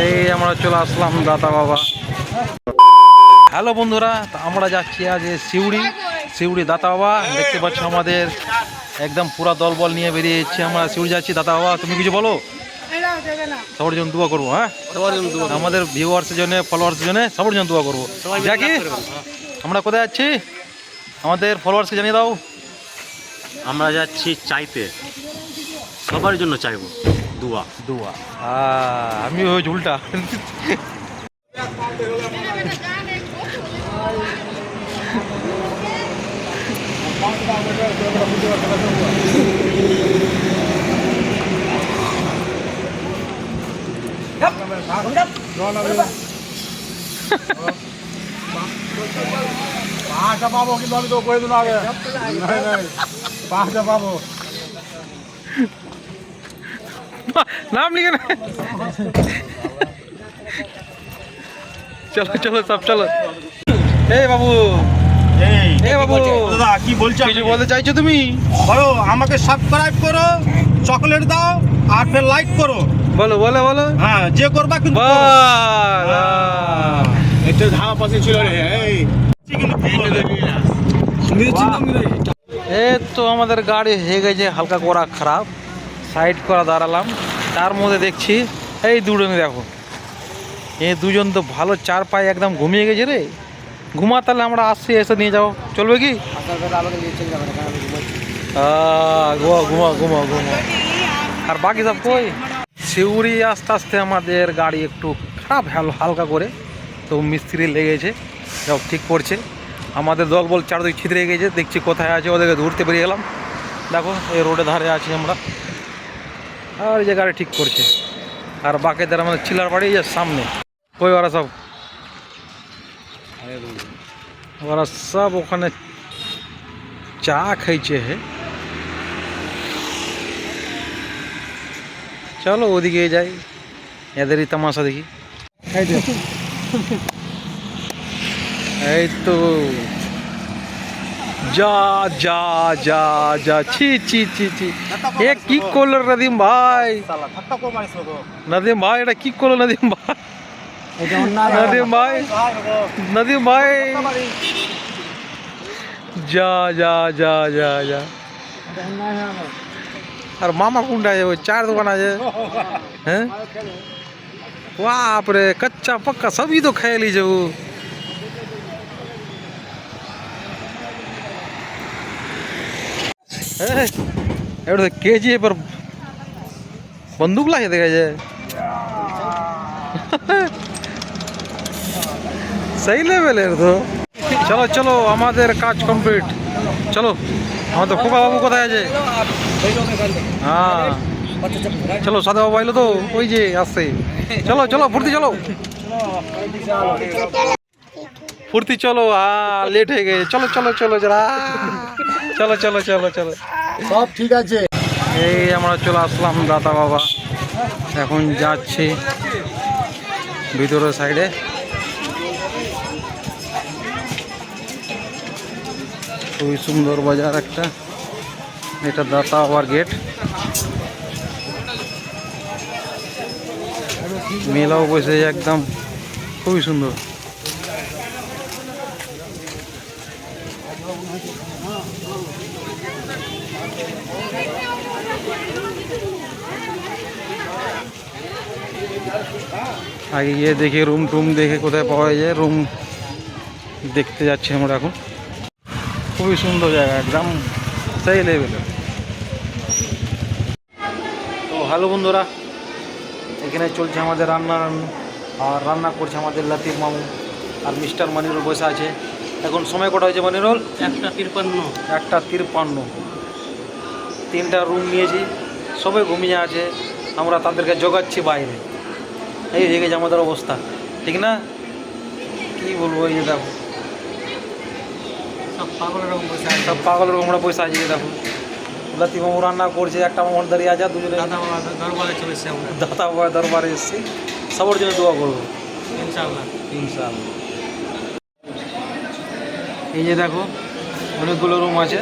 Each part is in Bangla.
এই আমরা চলে আসলাম দাতা বাবা। হ্যালো বন্ধুরা আমরা যাচ্ছি আজ সিউড়ি। সিউড়ি দাতা বাবা দেখতে পাচ্ছ আমাদের একদম পুরা দলবল নিয়ে বেরিয়ে যাচ্ছি আমরা। সিউড়ি যাচ্ছি দাতা বাবা তুমি কিছু বলো? সবার জন্য দোয়া করব হ্যাঁ? আমাদের ভিউয়ার্সের জন্য ফলোয়ার্সের জন্য সবার জন্য দোয়া করব। যাকি আমরা কোথায় যাচ্ছি? আমাদের ফলোয়ার্সকে জানিয়ে দাও। আমরা যাচ্ছি চাইতে। সবার জন্য চাইব। দুয়া দুয়া আমি ওই ঝুলটা পাঁচটা পাবো কিন্তু আমি তো করে দিন আগে নাই নাই পাঁচটা পাবো নাম লিখে না। চলো চলো সব চলো। এই বাবু। এ বাবু। দাদা কি বলছো কিছু বলতে চাইছো তুমি? বলো আমাকে সাবস্ক্রাইব করো চকলেট দাও আর ফের লাইক করো। বলো বলো বলো। হ্যাঁ যে করবা কিন্তু পাশে ছিল রে এই। এ তো আমাদের গাড়ি হয়ে গেছে হালকা করা খারাপ। সাইড করা দাঁড়ালাম। তার মধ্যে দেখছি এই দুজনে দেখো। এ দুজন তো ভালো চার পায়ে একদম ঘুমিয়ে গেছে রে। ঘুমা তাহলে আমরা আসছি এসে নিয়ে যাও। চলবে কি? ঘুমাও ঘুমাও ঘুমাও আর বাকি সব কই? শিউরি আস্তে আস্তে আমাদের গাড়ি একটু খারাপ হাল- হালকা করে তো মিস্ত্রি লেগেছে সব ঠিক করছে। আমাদের দল বল চারদিক ছিদ্রে গেছে দেখছি কোথায় আছে ওদেরকে ধরতে পেরিয়ে গেলাম। দেখো এই রোডের ধারে আছি আমরা। আর এই যে গাড়ি ঠিক করছে। আর বাকি বাকিদের আমাদের চিলার বাড়ি যে সামনে। ওই ওরা সব। ওরা সব ওখানে চা খাইছে হে। চলো ওদিকে যাই। এদেরই তামাশা দেখি। এই তো। যা যা যা যা ছি ছি ছি ছি এ কি করলো নদীম ভাই নদীম ভাই এটা কি করলো নদীম ভাই নদীম ভাই নদীম ভাই যা যা যা যা যা আর মামা কোনটা আছে ওই চার দোকান আছে হ্যাঁ बाप रे कच्चा पक्का सभी तो खाए लीजिए वो एवढं के जी पर बंदूक লাগে দেখা যায় সেই লেভেলের তো চলো চলো আমাদের কাজ কমপ্লিট চলো আমাদের খোকা বাবু কোথায় আছে হ্যাঁ চলো সাদা বাবু আইলো তো ওই যে আসছে চলো চলো ফুর্তি চলো ফুর্তি চলো আ লেট হয়ে গেছে চলো চলো চলো জরা চলো চলো চলো চলো। সব ঠিক আছে। এই আমরা চলে আসলাম দাতা বাবা। এখন যাচ্ছি ভিতরের সাইডে খুবই সুন্দর বাজার একটা। এটা দাতা বাবার গেট মেলাও বসে একদম। খুবই সুন্দর। আগে গিয়ে দেখে রুম টুম দেখে কোথায় পাওয়া যায়। রুম দেখতে যাচ্ছি আমরা এখন। খুবই সুন্দর জায়গা একদম সেই লেভেলের তো হ্যালো বন্ধুরা এখানে চলছে আমাদের রান্না আর রান্না করছে আমাদের লাতিফ মামু আর মিস্টার মানিরুল বসে আছে। এখন সময় কটা হয়েছে মানিরুল? একটা তিরপান্ন। একটা তিরপান্ন। তিনটা রুম নিয়েছি। সবাই ঘুমিয়ে আছে আমরা তাদেরকে জোগাচ্ছি বাইরে। এই হয়ে গেছে আমাদের অবস্থা ঠিক না? কি বলব এই যে দেখো। সব পাগলের রকম বসে সব পাগলের আমরা পয়সা আছে দেখো। লাতিফ মামু রান্না করছে একটা মামুর দাঁড়িয়ে আছে দুজনে দাদা বাবা দরবারে আমরা। দাদা বাবা দরবারে এসেছি। সবার জন্য দোয়া করব। ইনশাআল্লাহ। ইনশাআল্লাহ। এই যে দেখো অনেকগুলো রুম আছে।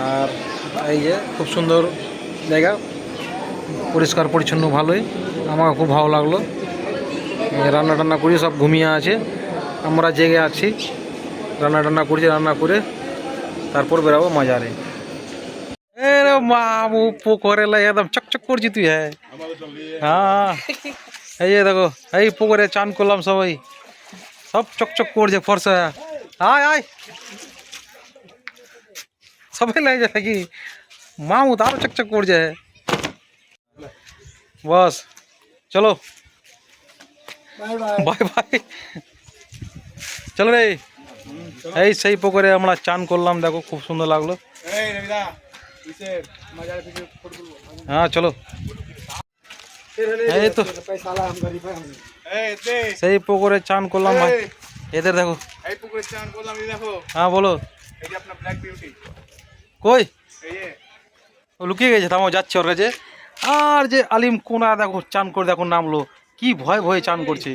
আর এই যে খুব সুন্দর জায়গা, পরিষ্কার, পরিচ্ছন্ন, ভালোই। আমার খুব ভালো লাগল। রান্না টান্না করি, সব ঘুমিয়ে আছে। আমরা জেগে আছি। রান্না টান্না করছি, রান্না করে তারপর বেরাবো মাজারে। এ রে মামু পুকুরে একদম চকচক করছি তুই হ্যাঁ। হ্যাঁ। এই যে দেখো, এই পুকুরে চান করলাম সবাই। সব চকচক করছে, ফর্সা। আয় আয়। সবাই লাগে যায় নাকি মামু তো আরও চকচক করছে বস চলো বাই বাই চলো রে এই সেই পুকুরে আমরা চান করলাম দেখো খুব সুন্দর লাগল এই রবিদা কিসের মাজার থেকে ফুটবল হ্যাঁ চলো এই তো এই দে সেই পুকুরে চান করলাম ভাই এই, এদের দেখো এই পুকুরে চান করলাম এই দেখো হ্যাঁ বলো কই? ও লুকিয়ে গেছে তাও যাচ্ছে ওর কাছে। আর যে আলিম কোনা দেখো চান করে দেখো নামলো। কি ভয় ভয়ে চান করছে।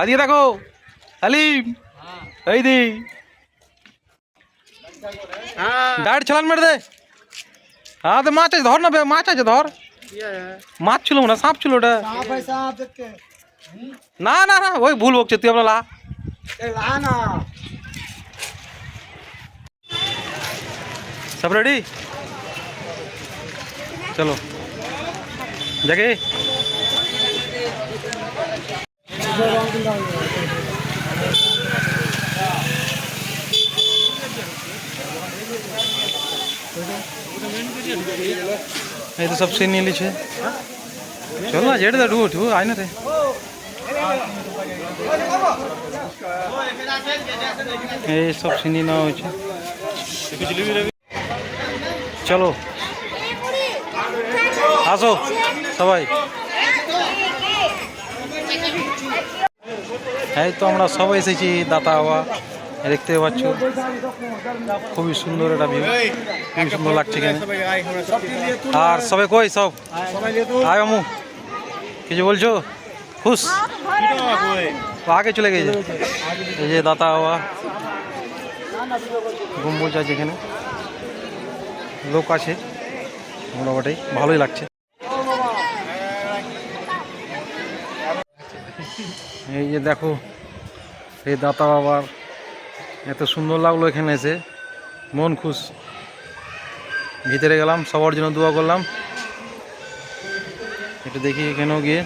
আদিকে দেখো। আলিম এই দি। হ্যাঁ। ডাইট চালান মেরে দে। হ্যাঁ তো মাছ আছে ধর না বে, মাছ আছে ধর। মাছ ছিল না সাপ ছিল ওটা। না না না ওই ভুল বকছে তুই আপনার লা। সব রেডি চলো। জাগে এই তো সব সিন নিয়ে লিছে চল না যেটা ঢু ঢু আয় না রে এই সব সিন নেওয়া হয়েছে। চলো। আসো সবাই। এই তো আমরা সবাই এসেছি দাতা হওয়া। দেখতে পাচ্ছ খুবই সুন্দর এটা ভিউ খুবই সুন্দর লাগছে এখানে। আর সবাই কই সব? আয় আমু কিছু বলছো? খুশ? আগে চলে গেছে। এই যে দাতা হওয়া। গম্বুজ আছে এখানে। লোক আছে, মোটামুটি ভালোই লাগছে। এই যে দেখো এই দাতা বাবার এত সুন্দর লাগল এখানে এসে, মন খুশ। ভিতরে গেলাম, সবার জন্য দোয়া করলাম। একটু দেখি এখানেও গিয়ে।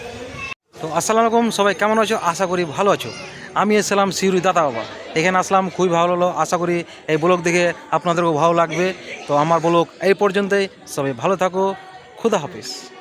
তো আসসালামু আলাইকুম, সবাই কেমন আছো? আশা করি ভালো আছো। আমি এসেছিলাম সিউরি দাদা বাবা। এখানে আসলাম, খুবই ভালো হলো আশা করি এই ব্লগ দেখে আপনাদেরও ভালো লাগবে। তো আমার ব্লগ এই পর্যন্তই। সবাই ভালো থাকো। খুদা হাফিজ।